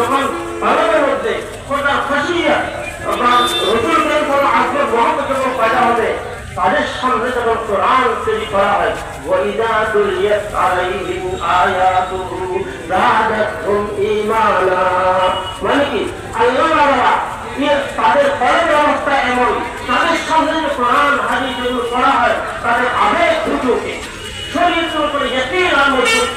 যখন ভারতের মধ্যে কোনটা ফাঁসিয়া বা রসুল কোনো আসবে মহম্মদ যখন হবে মানে কি? আল্লাহ তাআলা ইয়ে তাদের পরের অবস্থা এমন যদি করা হয়, তাদের আবেগ ফুটে ওঠে।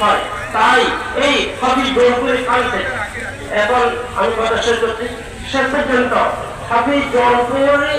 হয় তাই এই কবি জোরপুরে কারণে। এখন আমি কথা শেষ করছি। শেষ পর্যন্ত হাফি জোরপুরে